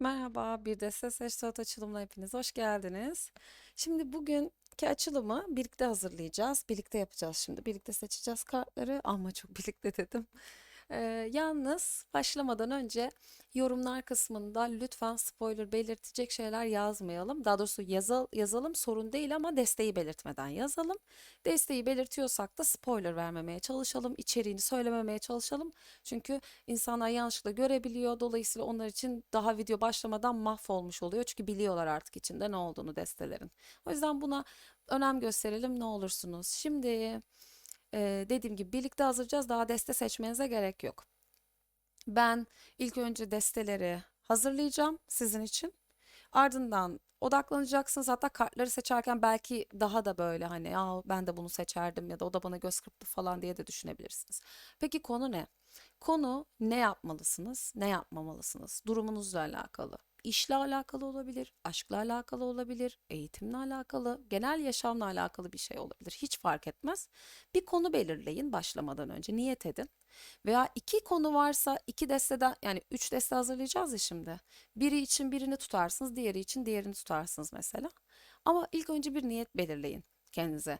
Merhaba, bir de ses Eşsat açılımına hepiniz hoş geldiniz. Şimdi bugünkü açılımı birlikte hazırlayacağız. Birlikte yapacağız şimdi. Birlikte seçeceğiz kartları ama çok birlikte dedim. Ee, yalnız başlamadan önce yorumlar kısmında lütfen spoiler belirtecek şeyler yazmayalım. Daha doğrusu yazal, yazalım sorun değil ama desteği belirtmeden yazalım. Desteği belirtiyorsak da spoiler vermemeye çalışalım. içeriğini söylememeye çalışalım. Çünkü insanlar yanlışlıkla görebiliyor. Dolayısıyla onlar için daha video başlamadan mahvolmuş oluyor. Çünkü biliyorlar artık içinde ne olduğunu destelerin. O yüzden buna önem gösterelim ne olursunuz. Şimdi e, dediğim gibi birlikte hazırlayacağız. Daha deste seçmenize gerek yok. Ben ilk önce desteleri hazırlayacağım sizin için. Ardından odaklanacaksınız. Hatta kartları seçerken belki daha da böyle hani ya ben de bunu seçerdim ya da o da bana göz kırptı falan diye de düşünebilirsiniz. Peki konu ne? Konu ne yapmalısınız, ne yapmamalısınız? Durumunuzla alakalı. İşle alakalı olabilir, aşkla alakalı olabilir, eğitimle alakalı, genel yaşamla alakalı bir şey olabilir. Hiç fark etmez. Bir konu belirleyin başlamadan önce, niyet edin. Veya iki konu varsa iki desteden yani üç deste hazırlayacağız ya şimdi. Biri için birini tutarsınız, diğeri için diğerini tutarsınız mesela. Ama ilk önce bir niyet belirleyin kendinize.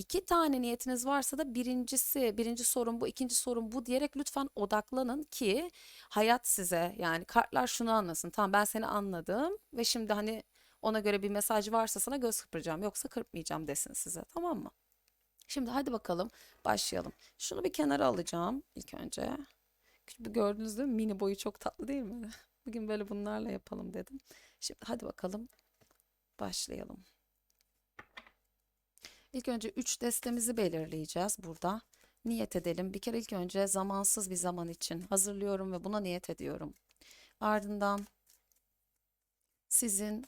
İki tane niyetiniz varsa da birincisi, birinci sorun bu, ikinci sorun bu diyerek lütfen odaklanın ki hayat size yani kartlar şunu anlasın. Tamam ben seni anladım ve şimdi hani ona göre bir mesaj varsa sana göz kırpacağım yoksa kırpmayacağım desin size tamam mı? Şimdi hadi bakalım başlayalım. Şunu bir kenara alacağım ilk önce. Bu gördüğünüz değil mi? Mini boyu çok tatlı değil mi? Bugün böyle bunlarla yapalım dedim. Şimdi hadi bakalım başlayalım. İlk önce 3 destemizi belirleyeceğiz burada. Niyet edelim. Bir kere ilk önce zamansız bir zaman için hazırlıyorum ve buna niyet ediyorum. Ardından sizin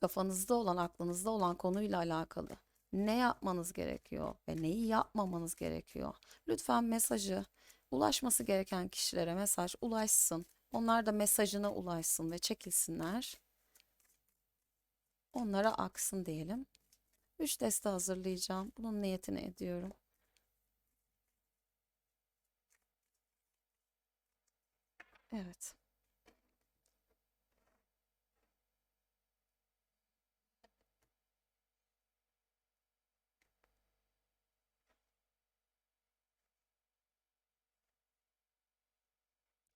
kafanızda olan, aklınızda olan konuyla alakalı ne yapmanız gerekiyor ve neyi yapmamanız gerekiyor. Lütfen mesajı ulaşması gereken kişilere mesaj ulaşsın. Onlar da mesajına ulaşsın ve çekilsinler. Onlara aksın diyelim. 3 deste hazırlayacağım. Bunun niyetini ediyorum. Evet.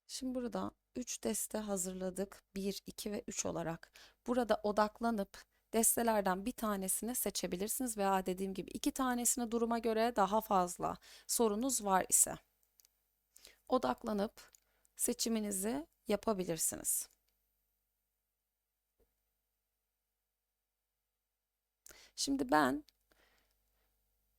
Şimdi burada 3 deste hazırladık. 1, 2 ve 3 olarak. Burada odaklanıp destelerden bir tanesini seçebilirsiniz veya dediğim gibi iki tanesini duruma göre daha fazla sorunuz var ise odaklanıp seçiminizi yapabilirsiniz. Şimdi ben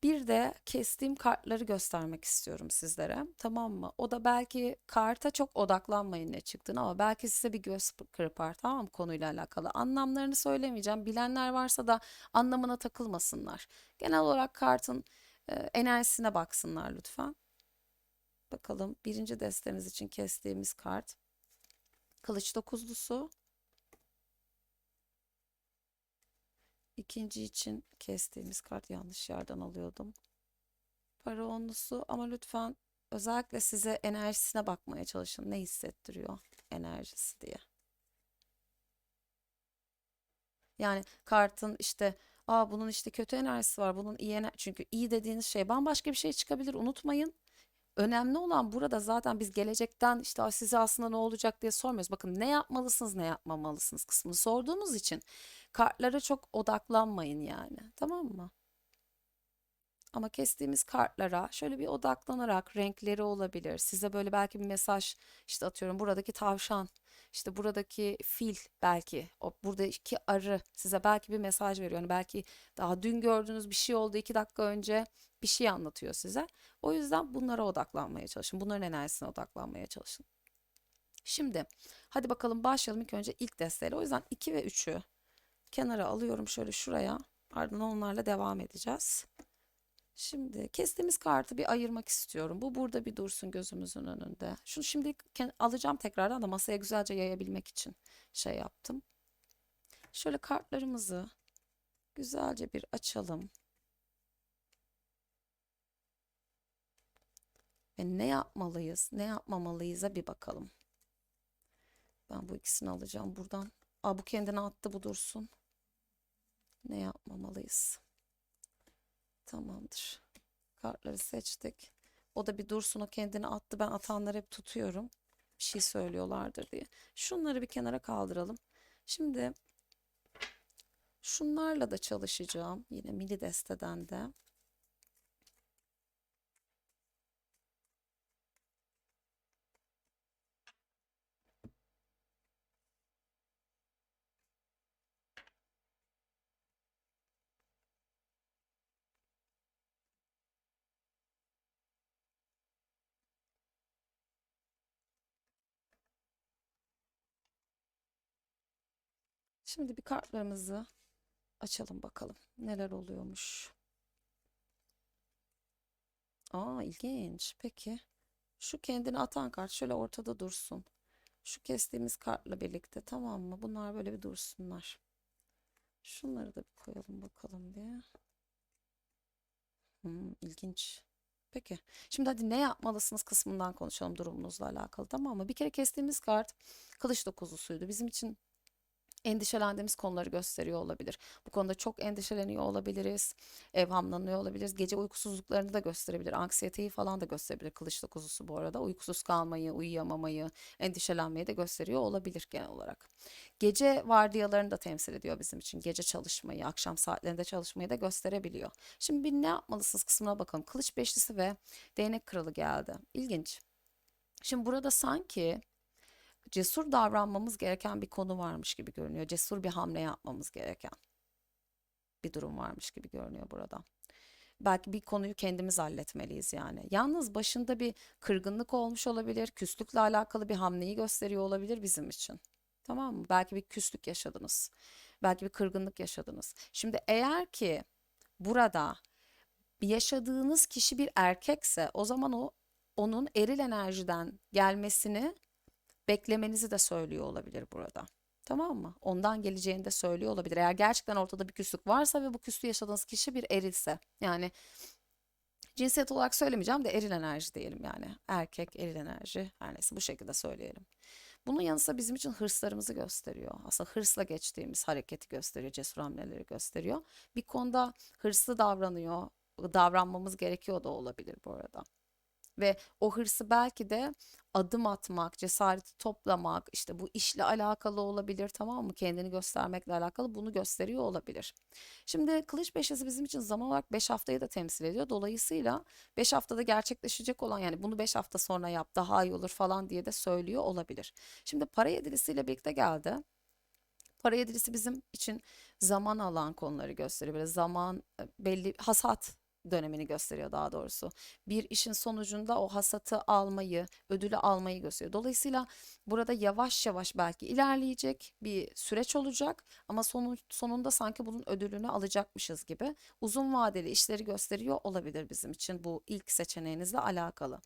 bir de kestiğim kartları göstermek istiyorum sizlere. Tamam mı? O da belki karta çok odaklanmayın ne çıktığını ama belki size bir göz kırpar tamam mı konuyla alakalı. Anlamlarını söylemeyeceğim. Bilenler varsa da anlamına takılmasınlar. Genel olarak kartın e, enerjisine baksınlar lütfen. Bakalım birinci destemiz için kestiğimiz kart. Kılıç dokuzlusu. İkinci için kestiğimiz kart yanlış yerden alıyordum. Para onlusu ama lütfen özellikle size enerjisine bakmaya çalışın. Ne hissettiriyor enerjisi diye. Yani kartın işte Aa bunun işte kötü enerjisi var. Bunun iyi enerji. Çünkü iyi dediğiniz şey bambaşka bir şey çıkabilir. Unutmayın. Önemli olan burada zaten biz gelecekten işte size aslında ne olacak diye sormuyoruz. Bakın ne yapmalısınız ne yapmamalısınız kısmını sorduğumuz için kartlara çok odaklanmayın yani. Tamam mı? Ama kestiğimiz kartlara şöyle bir odaklanarak renkleri olabilir. Size böyle belki bir mesaj işte atıyorum buradaki tavşan, işte buradaki fil belki o buradaki arı size belki bir mesaj veriyor. Yani belki daha dün gördüğünüz bir şey oldu iki dakika önce bir şey anlatıyor size. O yüzden bunlara odaklanmaya çalışın. Bunların enerjisine odaklanmaya çalışın. Şimdi hadi bakalım başlayalım ilk önce ilk desteyle. O yüzden 2 ve 3'ü kenara alıyorum şöyle şuraya. Ardından onlarla devam edeceğiz. Şimdi kestiğimiz kartı bir ayırmak istiyorum. Bu burada bir dursun gözümüzün önünde. Şunu şimdi alacağım tekrardan da masaya güzelce yayabilmek için şey yaptım. Şöyle kartlarımızı güzelce bir açalım. Ve ne yapmalıyız, ne yapmamalıyız'a bir bakalım. Ben bu ikisini alacağım buradan. Aa, bu kendini attı bu dursun. Ne yapmamalıyız? Tamamdır. Kartları seçtik. O da bir dursun o kendini attı. Ben atanları hep tutuyorum. Bir şey söylüyorlardır diye. Şunları bir kenara kaldıralım. Şimdi şunlarla da çalışacağım. Yine mini desteden de. Şimdi bir kartlarımızı açalım bakalım. Neler oluyormuş. Aa ilginç. Peki. Şu kendini atan kart şöyle ortada dursun. Şu kestiğimiz kartla birlikte tamam mı? Bunlar böyle bir dursunlar. Şunları da bir koyalım bakalım bir. Hmm, ilginç. Peki. Şimdi hadi ne yapmalısınız kısmından konuşalım durumunuzla alakalı tamam mı? Bir kere kestiğimiz kart kılıç dokuzlusuydu. Bizim için endişelendiğimiz konuları gösteriyor olabilir. Bu konuda çok endişeleniyor olabiliriz. Evhamlanıyor olabiliriz. Gece uykusuzluklarını da gösterebilir. Anksiyeteyi falan da gösterebilir. Kılıç dokuzusu bu arada. Uykusuz kalmayı, uyuyamamayı, endişelenmeyi de gösteriyor olabilir genel olarak. Gece vardiyalarını da temsil ediyor bizim için. Gece çalışmayı, akşam saatlerinde çalışmayı da gösterebiliyor. Şimdi bir ne yapmalısınız kısmına bakalım. Kılıç beşlisi ve değnek kralı geldi. İlginç. Şimdi burada sanki cesur davranmamız gereken bir konu varmış gibi görünüyor. Cesur bir hamle yapmamız gereken bir durum varmış gibi görünüyor burada. Belki bir konuyu kendimiz halletmeliyiz yani. Yalnız başında bir kırgınlık olmuş olabilir, küslükle alakalı bir hamleyi gösteriyor olabilir bizim için. Tamam mı? Belki bir küslük yaşadınız. Belki bir kırgınlık yaşadınız. Şimdi eğer ki burada yaşadığınız kişi bir erkekse o zaman o onun eril enerjiden gelmesini beklemenizi de söylüyor olabilir burada. Tamam mı? Ondan geleceğini de söylüyor olabilir. Eğer gerçekten ortada bir küslük varsa ve bu küslüğü yaşadığınız kişi bir erilse. Yani cinsiyet olarak söylemeyeceğim de eril enerji diyelim yani. Erkek, eril enerji her neyse bu şekilde söyleyelim. Bunun yanı sıra bizim için hırslarımızı gösteriyor. Aslında hırsla geçtiğimiz hareketi gösteriyor, cesur hamleleri gösteriyor. Bir konuda hırslı davranıyor, davranmamız gerekiyor da olabilir bu arada. Ve o hırsı belki de adım atmak, cesareti toplamak, işte bu işle alakalı olabilir tamam mı? Kendini göstermekle alakalı bunu gösteriyor olabilir. Şimdi kılıç beşlisi bizim için zaman olarak 5 haftayı da temsil ediyor. Dolayısıyla 5 haftada gerçekleşecek olan yani bunu 5 hafta sonra yap daha iyi olur falan diye de söylüyor olabilir. Şimdi para yedilisiyle birlikte geldi. Para yedilisi bizim için zaman alan konuları gösteriyor. Böyle zaman belli hasat dönemini gösteriyor daha doğrusu. Bir işin sonucunda o hasatı almayı, ödülü almayı gösteriyor. Dolayısıyla burada yavaş yavaş belki ilerleyecek bir süreç olacak ama sonun, sonunda sanki bunun ödülünü alacakmışız gibi uzun vadeli işleri gösteriyor olabilir bizim için bu ilk seçeneğinizle alakalı.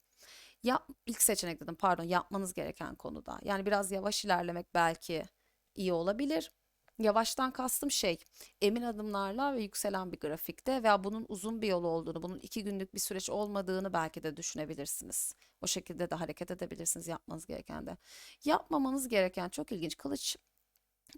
Ya ilk seçenek dedim pardon yapmanız gereken konuda. Yani biraz yavaş ilerlemek belki iyi olabilir. Yavaştan kastım şey, emin adımlarla ve yükselen bir grafikte veya bunun uzun bir yol olduğunu, bunun iki günlük bir süreç olmadığını belki de düşünebilirsiniz. O şekilde de hareket edebilirsiniz yapmanız gereken de. Yapmamanız gereken çok ilginç kılıç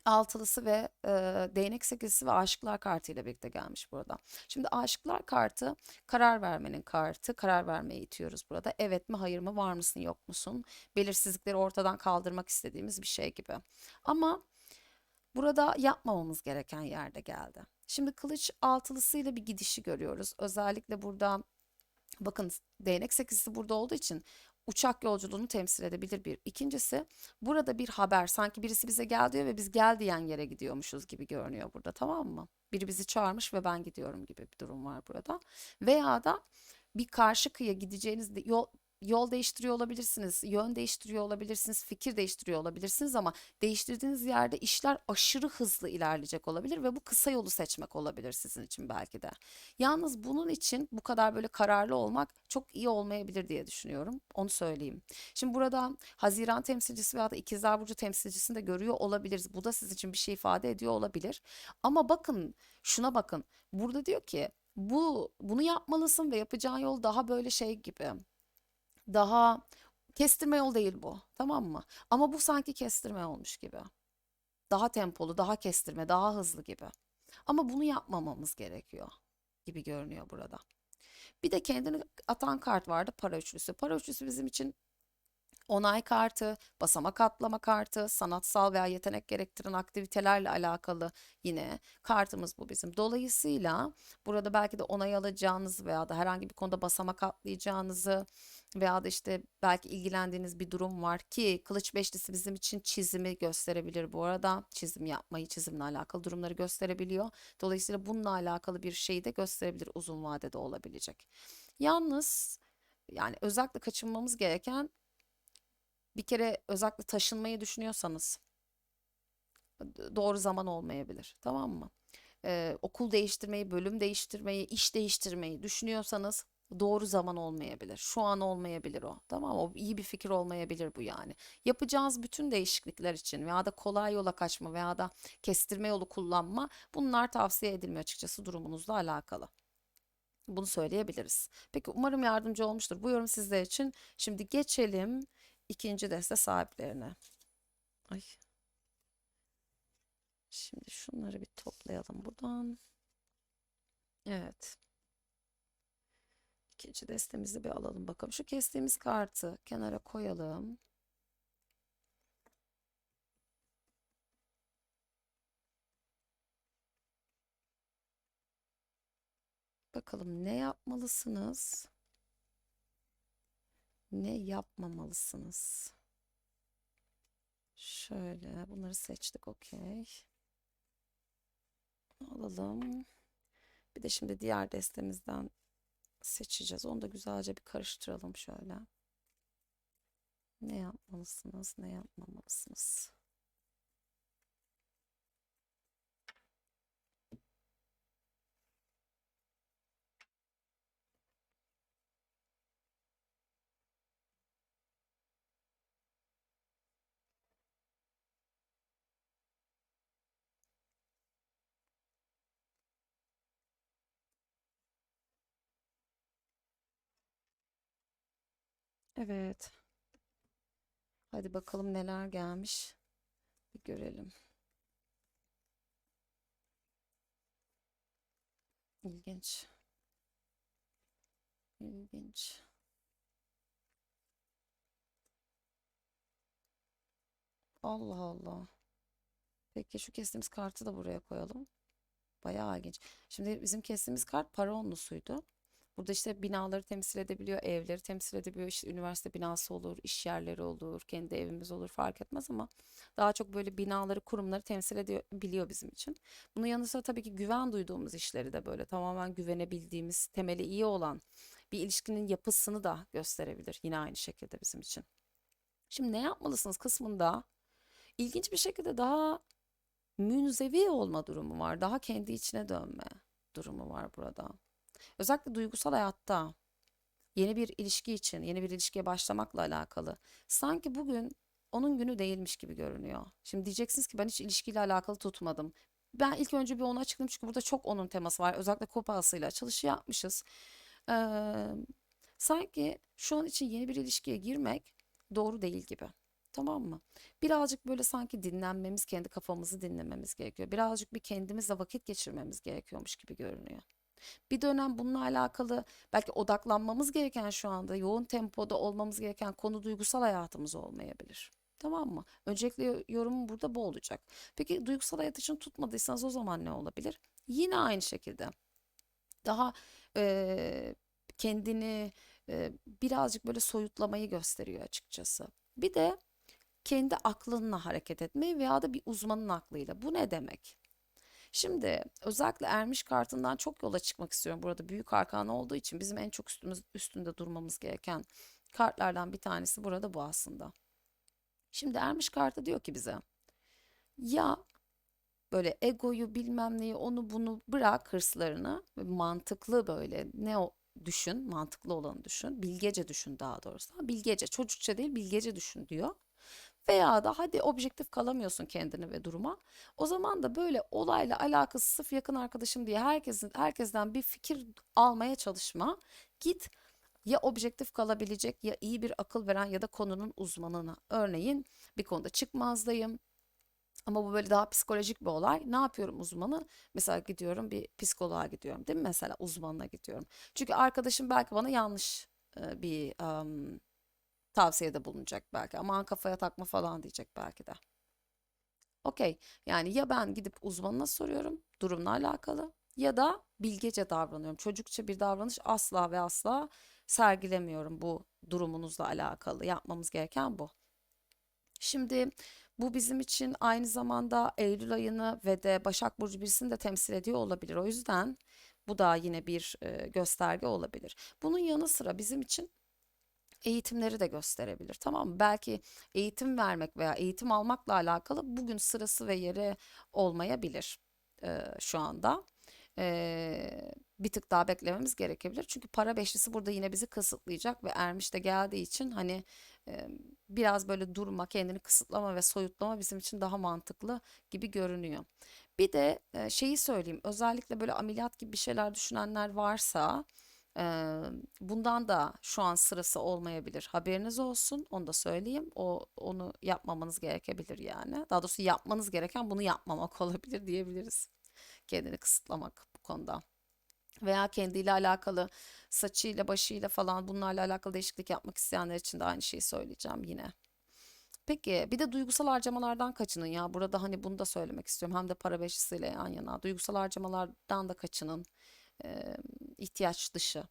altılısı ve e, değnek sekizisi ve aşıklar kartı ile birlikte gelmiş burada. Şimdi aşıklar kartı karar vermenin kartı. Karar vermeye itiyoruz burada. Evet mi hayır mı var mısın yok musun? Belirsizlikleri ortadan kaldırmak istediğimiz bir şey gibi. Ama Burada yapmamamız gereken yerde geldi. Şimdi kılıç altılısıyla bir gidişi görüyoruz. Özellikle burada bakın değnek sekizisi burada olduğu için uçak yolculuğunu temsil edebilir bir. İkincisi burada bir haber sanki birisi bize gel diyor ve biz gel diyen yere gidiyormuşuz gibi görünüyor burada tamam mı? Biri bizi çağırmış ve ben gidiyorum gibi bir durum var burada. Veya da bir karşı kıyıya gideceğiniz yol yol değiştiriyor olabilirsiniz, yön değiştiriyor olabilirsiniz, fikir değiştiriyor olabilirsiniz ama değiştirdiğiniz yerde işler aşırı hızlı ilerleyecek olabilir ve bu kısa yolu seçmek olabilir sizin için belki de. Yalnız bunun için bu kadar böyle kararlı olmak çok iyi olmayabilir diye düşünüyorum. Onu söyleyeyim. Şimdi burada Haziran temsilcisi veya da İkizler Burcu temsilcisini de görüyor olabiliriz. Bu da sizin için bir şey ifade ediyor olabilir. Ama bakın şuna bakın. Burada diyor ki bu bunu yapmalısın ve yapacağın yol daha böyle şey gibi daha Kestirme yol değil bu. Tamam mı? Ama bu sanki kestirme olmuş gibi. Daha tempolu, daha kestirme, daha hızlı gibi. Ama bunu yapmamamız gerekiyor gibi görünüyor burada. Bir de kendini atan kart vardı para üçlüsü. Para üçlüsü bizim için onay kartı, basamak atlama kartı, sanatsal veya yetenek gerektiren aktivitelerle alakalı yine kartımız bu bizim. Dolayısıyla burada belki de onay alacağınız veya da herhangi bir konuda basamak atlayacağınızı veya da işte belki ilgilendiğiniz bir durum var ki kılıç beşlisi bizim için çizimi gösterebilir bu arada. Çizim yapmayı, çizimle alakalı durumları gösterebiliyor. Dolayısıyla bununla alakalı bir şeyi de gösterebilir uzun vadede olabilecek. Yalnız yani özellikle kaçınmamız gereken bir kere özellikle taşınmayı düşünüyorsanız doğru zaman olmayabilir. Tamam mı? Ee, okul değiştirmeyi, bölüm değiştirmeyi, iş değiştirmeyi düşünüyorsanız doğru zaman olmayabilir. Şu an olmayabilir o. Tamam? O iyi bir fikir olmayabilir bu yani. Yapacağınız bütün değişiklikler için veya da kolay yola kaçma veya da kestirme yolu kullanma bunlar tavsiye edilmiyor açıkçası durumunuzla alakalı. Bunu söyleyebiliriz. Peki umarım yardımcı olmuştur. Bu yorum sizler için. Şimdi geçelim ikinci deste sahiplerine. Ay. Şimdi şunları bir toplayalım buradan. Evet. İkinci destemizi bir alalım bakalım. Şu kestiğimiz kartı kenara koyalım. Bakalım ne yapmalısınız? Ne yapmamalısınız? Şöyle bunları seçtik okey. Alalım. Bir de şimdi diğer destemizden seçeceğiz. Onu da güzelce bir karıştıralım şöyle. Ne yapmalısınız, ne yapmamalısınız? Evet. Hadi bakalım neler gelmiş. Bir görelim. İlginç. İlginç. Allah Allah. Peki şu kestiğimiz kartı da buraya koyalım. Bayağı ilginç. Şimdi bizim kestiğimiz kart para onlusuydu. Burada işte binaları temsil edebiliyor, evleri temsil edebiliyor. İşte üniversite binası olur, iş yerleri olur, kendi evimiz olur fark etmez ama daha çok böyle binaları, kurumları temsil ediyor, biliyor bizim için. Bunun yanı sıra tabii ki güven duyduğumuz işleri de böyle tamamen güvenebildiğimiz, temeli iyi olan bir ilişkinin yapısını da gösterebilir yine aynı şekilde bizim için. Şimdi ne yapmalısınız kısmında ilginç bir şekilde daha münzevi olma durumu var. Daha kendi içine dönme durumu var burada. Özellikle duygusal hayatta yeni bir ilişki için, yeni bir ilişkiye başlamakla alakalı. Sanki bugün onun günü değilmiş gibi görünüyor. Şimdi diyeceksiniz ki ben hiç ilişkiyle alakalı tutmadım. Ben ilk önce bir onu açıklayayım çünkü burada çok onun teması var. Özellikle kupasıyla açılışı yapmışız. Ee, sanki şu an için yeni bir ilişkiye girmek doğru değil gibi. Tamam mı? Birazcık böyle sanki dinlenmemiz, kendi kafamızı dinlememiz gerekiyor. Birazcık bir kendimizle vakit geçirmemiz gerekiyormuş gibi görünüyor. Bir dönem bununla alakalı belki odaklanmamız gereken şu anda yoğun tempoda olmamız gereken konu duygusal hayatımız olmayabilir. Tamam mı? Öncelikle yorumum burada bu olacak. Peki duygusal hayat için tutmadıysanız o zaman ne olabilir? Yine aynı şekilde daha eee, kendini eee, birazcık böyle soyutlamayı gösteriyor açıkçası. Bir de kendi aklınla hareket etmeyi veya da bir uzmanın aklıyla. Bu ne demek? Şimdi özellikle ermiş kartından çok yola çıkmak istiyorum. Burada büyük arkan olduğu için bizim en çok üstümüz, üstünde durmamız gereken kartlardan bir tanesi burada bu aslında. Şimdi ermiş kartı diyor ki bize ya böyle egoyu bilmem neyi onu bunu bırak hırslarını mantıklı böyle ne o düşün mantıklı olanı düşün bilgece düşün daha doğrusu bilgece çocukça değil bilgece düşün diyor. Veya da hadi objektif kalamıyorsun kendine ve duruma. O zaman da böyle olayla alakası sırf yakın arkadaşım diye herkesin herkesten bir fikir almaya çalışma. Git ya objektif kalabilecek ya iyi bir akıl veren ya da konunun uzmanına. Örneğin bir konuda çıkmazdayım. Ama bu böyle daha psikolojik bir olay. Ne yapıyorum uzmanı? Mesela gidiyorum bir psikoloğa gidiyorum değil mi? Mesela uzmanına gidiyorum. Çünkü arkadaşım belki bana yanlış bir em, tavsiyede bulunacak belki. Aman kafaya takma falan diyecek belki de. Okey. Yani ya ben gidip uzmanına soruyorum durumla alakalı ya da bilgece davranıyorum. Çocukça bir davranış asla ve asla sergilemiyorum bu durumunuzla alakalı. Yapmamız gereken bu. Şimdi bu bizim için aynı zamanda Eylül ayını ve de Başak Burcu birisini de temsil ediyor olabilir. O yüzden bu da yine bir gösterge olabilir. Bunun yanı sıra bizim için eğitimleri de gösterebilir. Tamam mı? Belki eğitim vermek veya eğitim almakla alakalı bugün sırası ve yeri olmayabilir e, şu anda. E, bir tık daha beklememiz gerekebilir. Çünkü para beşlisi burada yine bizi kısıtlayacak ve ermiş de geldiği için hani e, biraz böyle durma, kendini kısıtlama ve soyutlama bizim için daha mantıklı gibi görünüyor. Bir de e, şeyi söyleyeyim. Özellikle böyle ameliyat gibi bir şeyler düşünenler varsa bundan da şu an sırası olmayabilir. Haberiniz olsun. Onu da söyleyeyim. O onu yapmamanız gerekebilir yani. Daha doğrusu yapmanız gereken bunu yapmamak olabilir diyebiliriz. Kendini kısıtlamak bu konuda. Veya kendiyle alakalı saçıyla, başıyla falan bunlarla alakalı değişiklik yapmak isteyenler için de aynı şeyi söyleyeceğim yine. Peki bir de duygusal harcamalardan kaçının ya. Burada hani bunu da söylemek istiyorum. Hem de para beşlisiyle yan yana. Duygusal harcamalardan da kaçının. Eee, ihtiyaç dışı.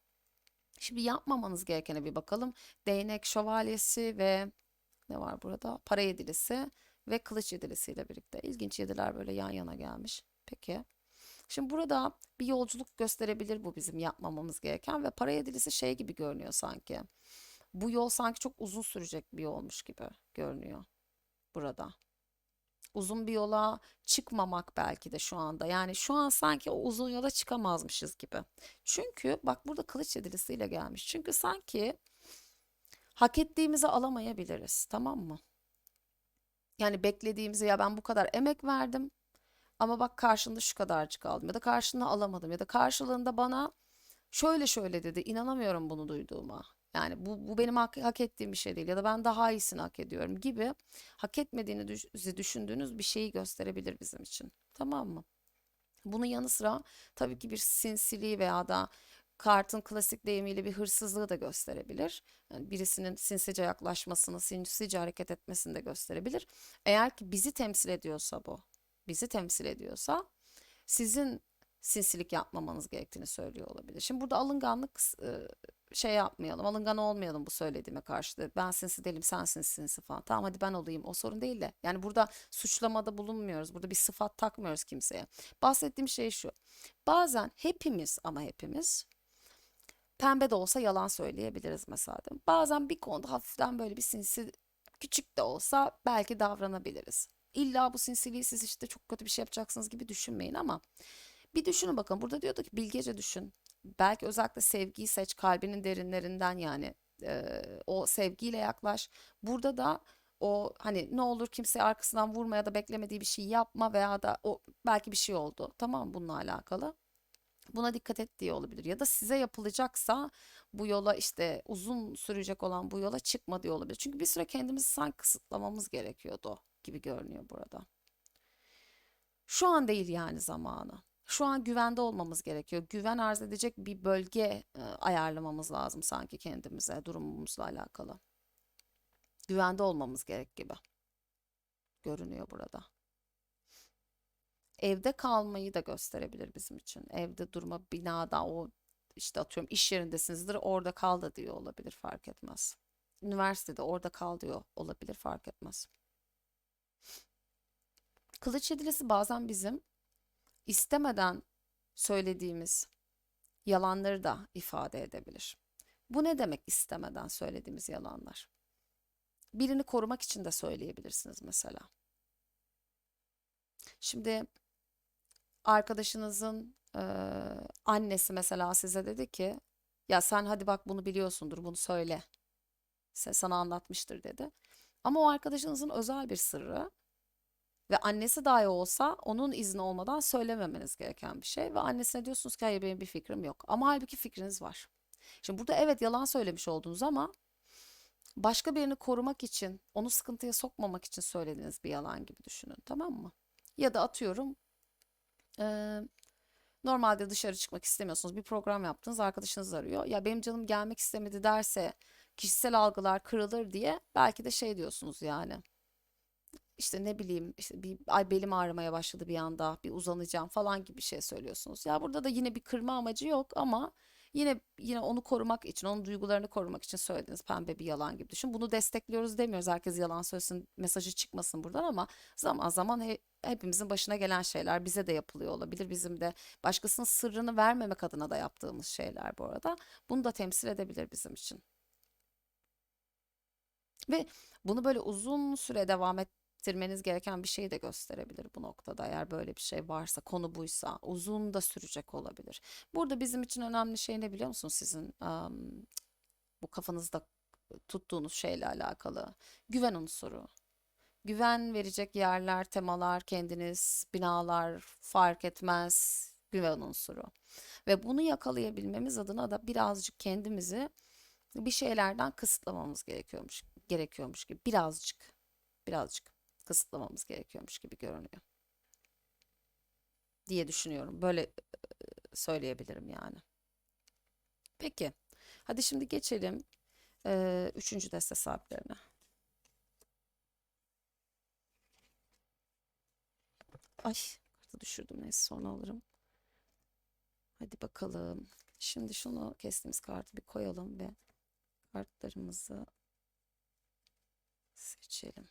Şimdi yapmamanız gerekene bir bakalım. Değnek şövalyesi ve ne var burada? Para yedilisi ve kılıç yedilisiyle birlikte. İlginç yediler böyle yan yana gelmiş. Peki. Şimdi burada bir yolculuk gösterebilir bu bizim yapmamamız gereken ve para yedilisi şey gibi görünüyor sanki. Bu yol sanki çok uzun sürecek bir yolmuş gibi görünüyor burada uzun bir yola çıkmamak belki de şu anda. Yani şu an sanki o uzun yola çıkamazmışız gibi. Çünkü bak burada kılıç yedilisiyle gelmiş. Çünkü sanki hak ettiğimizi alamayabiliriz, tamam mı? Yani beklediğimizi ya ben bu kadar emek verdim ama bak karşında şu kadarcık aldım ya da karşılığında alamadım ya da karşılığında bana şöyle şöyle dedi. İnanamıyorum bunu duyduğuma. Yani bu, bu benim hak, hak ettiğim bir şey değil ya da ben daha iyisini hak ediyorum gibi hak etmediğini düş- düşündüğünüz bir şeyi gösterebilir bizim için. Tamam mı? Bunun yanı sıra tabii ki bir sinsiliği veya da kartın klasik deyimiyle bir hırsızlığı da gösterebilir. Yani birisinin sinsice yaklaşmasını, sinsice hareket etmesini de gösterebilir. Eğer ki bizi temsil ediyorsa bu, bizi temsil ediyorsa sizin sinsilik yapmamanız gerektiğini söylüyor olabilir. Şimdi burada alınganlık e, şey yapmayalım, alıngan olmayalım bu söylediğime karşı. Ben sinsi değilim, sen sinsi falan. Tamam hadi ben olayım. O sorun değil de. Yani burada suçlamada bulunmuyoruz. Burada bir sıfat takmıyoruz kimseye. Bahsettiğim şey şu. Bazen hepimiz ama hepimiz pembe de olsa yalan söyleyebiliriz mesela. Bazen bir konuda hafiften böyle bir sinsi küçük de olsa belki davranabiliriz. İlla bu sinsiliği siz işte çok kötü bir şey yapacaksınız gibi düşünmeyin ama bir düşünün bakın burada diyordu ki bilgece düşün. Belki özellikle sevgiyi seç kalbinin derinlerinden yani e, o sevgiyle yaklaş. Burada da o hani ne olur kimseye arkasından vurma ya da beklemediği bir şey yapma veya da o belki bir şey oldu. Tamam bununla alakalı. Buna dikkat et diye olabilir. Ya da size yapılacaksa bu yola işte uzun sürecek olan bu yola çıkma diye olabilir. Çünkü bir süre kendimizi sanki kısıtlamamız gerekiyordu gibi görünüyor burada. Şu an değil yani zamanı. Şu an güvende olmamız gerekiyor. Güven arz edecek bir bölge e, ayarlamamız lazım sanki kendimize durumumuzla alakalı. Güvende olmamız gerek gibi görünüyor burada. Evde kalmayı da gösterebilir bizim için. Evde durma, binada o işte atıyorum iş yerindesinizdir orada kal da diyor olabilir fark etmez. Üniversitede orada kal diyor olabilir fark etmez. Kılıç yedilisi bazen bizim istemeden söylediğimiz yalanları da ifade edebilir. Bu ne demek istemeden söylediğimiz yalanlar? Birini korumak için de söyleyebilirsiniz mesela. Şimdi arkadaşınızın e, annesi mesela size dedi ki ya sen hadi bak bunu biliyorsundur bunu söyle. Sana anlatmıştır dedi. Ama o arkadaşınızın özel bir sırrı ve annesi dahi olsa onun izni olmadan söylememeniz gereken bir şey. Ve annesine diyorsunuz ki hayır benim bir fikrim yok. Ama halbuki fikriniz var. Şimdi burada evet yalan söylemiş oldunuz ama başka birini korumak için, onu sıkıntıya sokmamak için söylediğiniz bir yalan gibi düşünün, tamam mı? Ya da atıyorum eee, normalde dışarı çıkmak istemiyorsunuz, bir program yaptınız, arkadaşınız arıyor. Ya benim canım gelmek istemedi derse kişisel algılar kırılır diye belki de şey diyorsunuz yani. İşte ne bileyim işte bir ay belim ağrımaya başladı bir anda bir uzanacağım falan gibi bir şey söylüyorsunuz. Ya burada da yine bir kırma amacı yok ama yine yine onu korumak için, onun duygularını korumak için söylediğiniz pembe bir yalan gibi düşün. Bunu destekliyoruz demiyoruz. Herkes yalan söylesin, mesajı çıkmasın buradan ama zaman zaman he- hepimizin başına gelen şeyler bize de yapılıyor olabilir. Bizim de başkasının sırrını vermemek adına da yaptığımız şeyler bu arada. Bunu da temsil edebilir bizim için. Ve bunu böyle uzun süre devam ettirmeniz gereken bir şey de gösterebilir bu noktada. Eğer böyle bir şey varsa, konu buysa, uzun da sürecek olabilir. Burada bizim için önemli şey ne biliyor musunuz sizin am, bu kafanızda tuttuğunuz şeyle alakalı? Güven unsuru. Güven verecek yerler, temalar, kendiniz, binalar fark etmez. Güven unsuru. Ve bunu yakalayabilmemiz adına da birazcık kendimizi bir şeylerden kısıtlamamız gerekiyormuş gerekiyormuş gibi birazcık birazcık kısıtlamamız gerekiyormuş gibi görünüyor diye düşünüyorum. Böyle e, söyleyebilirim yani. Peki. Hadi şimdi geçelim e, üçüncü deste sahiplerine. Ay kartı düşürdüm neyse sonra alırım. Hadi bakalım. Şimdi şunu kestiğimiz kartı bir koyalım ve kartlarımızı Seçelim.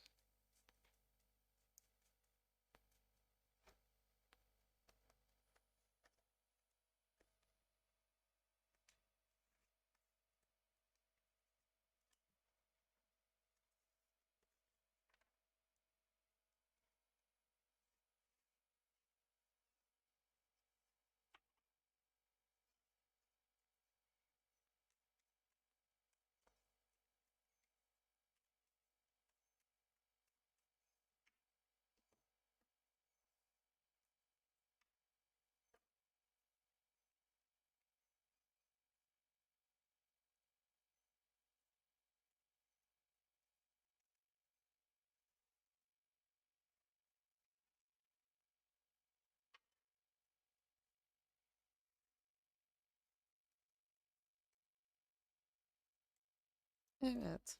Evet.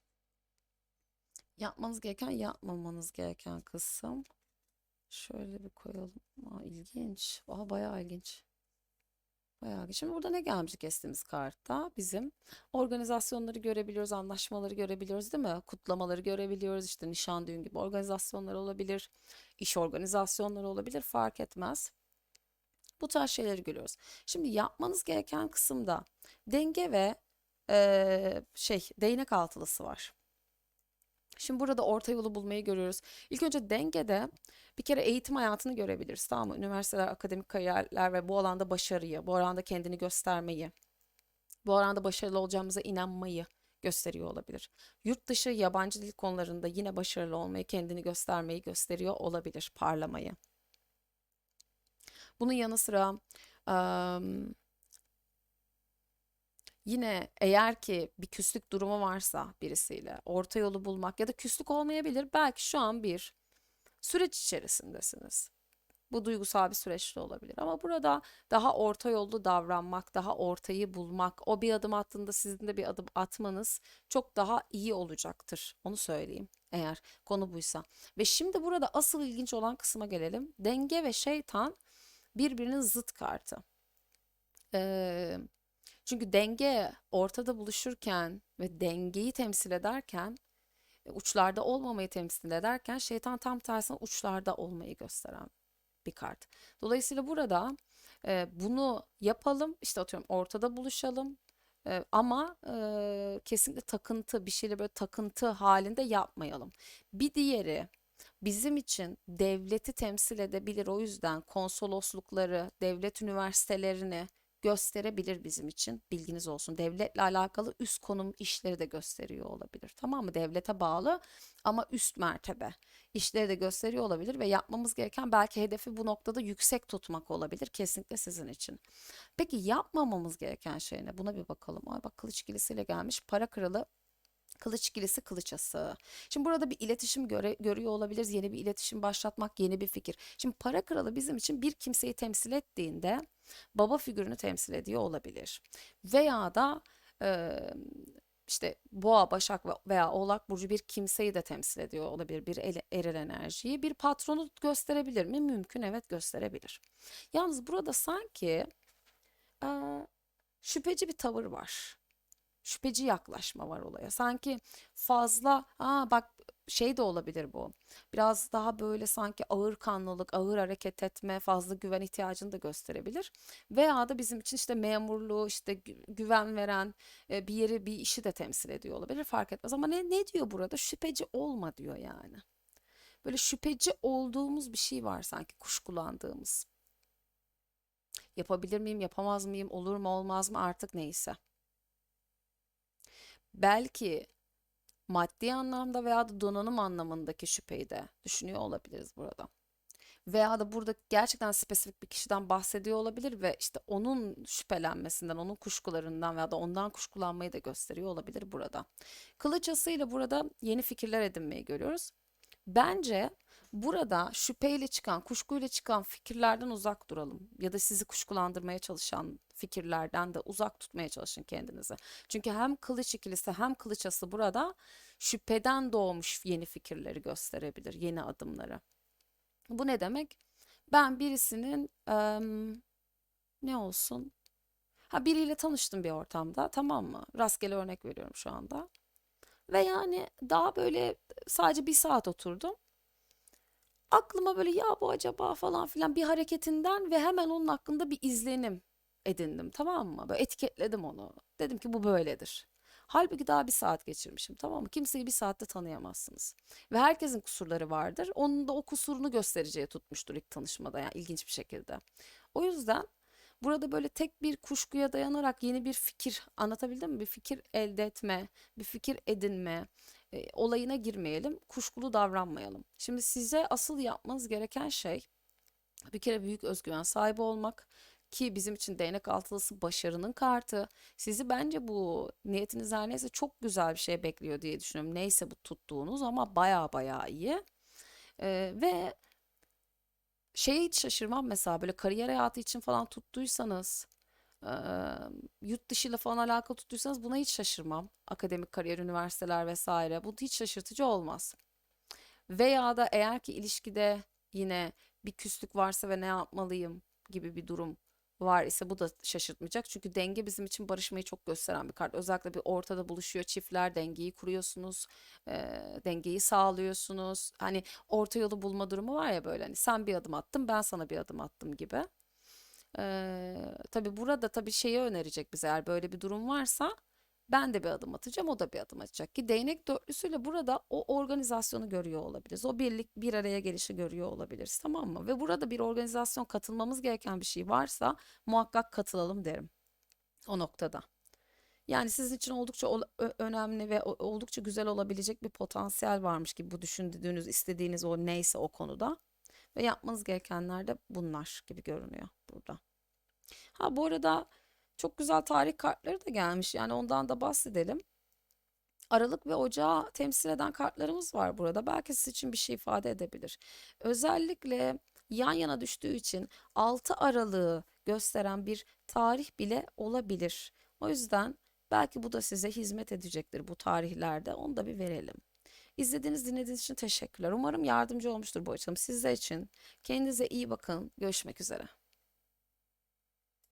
Yapmanız gereken, yapmamanız gereken kısım. Şöyle bir koyalım. Aa, ilginç. Aa, bayağı ilginç. Bayağı ilginç. Şimdi burada ne gelmiş kestiğimiz kartta? Bizim organizasyonları görebiliyoruz, anlaşmaları görebiliyoruz, değil mi? Kutlamaları görebiliyoruz. İşte nişan, düğün gibi organizasyonlar olabilir. iş organizasyonları olabilir. Fark etmez. Bu tarz şeyleri görüyoruz. Şimdi yapmanız gereken kısımda denge ve eee, şey değnek altılısı var. Şimdi burada orta yolu bulmayı görüyoruz. İlk önce dengede bir kere eğitim hayatını görebiliriz. Tamam mı? Üniversiteler, akademik kariyerler ve bu alanda başarıyı, bu alanda kendini göstermeyi, bu alanda başarılı olacağımıza inanmayı gösteriyor olabilir. Yurt dışı yabancı dil konularında yine başarılı olmayı, kendini göstermeyi gösteriyor olabilir, parlamayı. Bunun yanı sıra em, Yine eğer ki bir küslük durumu varsa birisiyle orta yolu bulmak ya da küslük olmayabilir. Belki şu an bir süreç içerisindesiniz. Bu duygusal bir süreçte olabilir. Ama burada daha orta yollu davranmak, daha ortayı bulmak, o bir adım attığında sizin de bir adım atmanız çok daha iyi olacaktır. Onu söyleyeyim eğer konu buysa. Ve şimdi burada asıl ilginç olan kısma gelelim. Denge ve şeytan birbirinin zıt kartı. Ee, çünkü denge ortada buluşurken ve dengeyi temsil ederken, e, uçlarda olmamayı temsil ederken şeytan tam tersine uçlarda olmayı gösteren bir kart. Dolayısıyla burada e, bunu yapalım, işte atıyorum ortada buluşalım e, ama e, kesinlikle takıntı, bir şeyle böyle takıntı halinde yapmayalım. Bir diğeri bizim için devleti temsil edebilir. O yüzden konsoloslukları, devlet üniversitelerini gösterebilir bizim için. Bilginiz olsun. Devletle alakalı üst konum işleri de gösteriyor olabilir. Tamam mı? Devlete bağlı ama üst mertebe işleri de gösteriyor olabilir ve yapmamız gereken belki hedefi bu noktada yüksek tutmak olabilir. Kesinlikle sizin için. Peki yapmamamız gereken şey ne? Buna bir bakalım. Ay bak kılıç ikilisiyle gelmiş. Para kralı Kılıç ikilisi kılıç ası. Şimdi burada bir iletişim göre, görüyor olabiliriz. Yeni bir iletişim başlatmak, yeni bir fikir. Şimdi para kralı bizim için bir kimseyi temsil ettiğinde baba figürünü temsil ediyor olabilir. Veya da e, işte boğa, başak ve- veya oğlak burcu bir kimseyi de temsil ediyor olabilir. Bir ele- eril enerjiyi. Bir patronu gösterebilir mi? Mümkün evet gösterebilir. Yalnız burada sanki e, şüpheci bir tavır var şüpheci yaklaşma var olaya. Sanki fazla, aa bak şey de olabilir bu. Biraz daha böyle sanki ağır kanlılık, ağır hareket etme, fazla güven ihtiyacını da gösterebilir. Veya da bizim için işte memurluğu, işte gü- güven veren e, bir yeri, bir işi de temsil ediyor olabilir. Fark etmez ama ne ne diyor burada? Şüpheci olma diyor yani. Böyle şüpheci olduğumuz bir şey var sanki kuşkulandığımız. Yapabilir miyim, yapamaz mıyım, olur mu, olmaz mı artık neyse. Belki maddi anlamda veya da donanım anlamındaki şüpheyi de düşünüyor olabiliriz burada. Veya da burada gerçekten spesifik bir kişiden bahsediyor olabilir ve işte onun şüphelenmesinden, onun kuşkularından veya da ondan kuşkulanmayı da gösteriyor olabilir burada. Kılıç asıyla burada yeni fikirler edinmeyi görüyoruz. Bence burada şüpheyle çıkan, kuşkuyla çıkan fikirlerden uzak duralım. Ya da sizi kuşkulandırmaya çalışan fikirlerden de uzak tutmaya çalışın kendinizi. Çünkü hem kılıç ikilisi hem kılıç ası burada şüpheden doğmuş yeni fikirleri gösterebilir, yeni adımları. Bu ne demek? Ben birisinin em, ne olsun? Ha biriyle tanıştım bir ortamda, tamam mı? Rastgele örnek veriyorum şu anda. Ve yani daha böyle sadece bir saat oturdum. Aklıma böyle ya bu acaba falan filan bir hareketinden ve hemen onun hakkında bir izlenim edindim tamam mı? Böyle etiketledim onu. Dedim ki bu böyledir. Halbuki daha bir saat geçirmişim tamam mı? Kimseyi bir saatte tanıyamazsınız. Ve herkesin kusurları vardır. Onun da o kusurunu göstereceği tutmuştur ilk tanışmada yani ilginç bir şekilde. O yüzden burada böyle tek bir kuşkuya dayanarak yeni bir fikir anlatabildim mi? Bir fikir elde etme, bir fikir edinme e, olayına girmeyelim, kuşkulu davranmayalım. Şimdi size asıl yapmanız gereken şey bir kere büyük özgüven sahibi olmak ki bizim için değnek altılısı başarının kartı. Sizi bence bu niyetiniz her neyse çok güzel bir şey bekliyor diye düşünüyorum. Neyse bu tuttuğunuz ama baya baya iyi. Ee, ve şeye hiç şaşırmam mesela böyle kariyer hayatı için falan tuttuysanız eee, yurt dışıyla falan alakalı tuttuysanız buna hiç şaşırmam. Akademik kariyer, üniversiteler vesaire. Bu hiç şaşırtıcı olmaz. Veya da eğer ki ilişkide yine bir küslük varsa ve ne yapmalıyım gibi bir durum var ise bu da şaşırtmayacak. Çünkü denge bizim için barışmayı çok gösteren bir kart. Özellikle bir ortada buluşuyor çiftler dengeyi kuruyorsunuz, eee, dengeyi sağlıyorsunuz. Hani orta yolu bulma durumu var ya böyle hani sen bir adım attın ben sana bir adım attım gibi. Eee tabii burada tabii şeyi önerecek bize eğer böyle bir durum varsa ben de bir adım atacağım, o da bir adım atacak ki değnek dörtlüsüyle burada o organizasyonu görüyor olabiliriz. O birlik bir araya gelişi görüyor olabiliriz, tamam mı? Ve burada bir organizasyon katılmamız gereken bir şey varsa muhakkak katılalım derim o noktada. Yani sizin için oldukça önemli ve oldukça güzel olabilecek bir potansiyel varmış gibi bu düşündüğünüz, istediğiniz o neyse o konuda. Ve yapmanız gerekenler de bunlar gibi görünüyor burada. Ha bu arada çok güzel tarih kartları da gelmiş. Yani ondan da bahsedelim. Aralık ve Ocağı temsil eden kartlarımız var burada. Belki siz için bir şey ifade edebilir. Özellikle yan yana düştüğü için 6 Aralık'ı gösteren bir tarih bile olabilir. O yüzden belki bu da size hizmet edecektir bu tarihlerde. Onu da bir verelim. İzlediğiniz, dinlediğiniz için teşekkürler. Umarım yardımcı olmuştur bu açılım sizler için. Kendinize iyi bakın. Görüşmek üzere.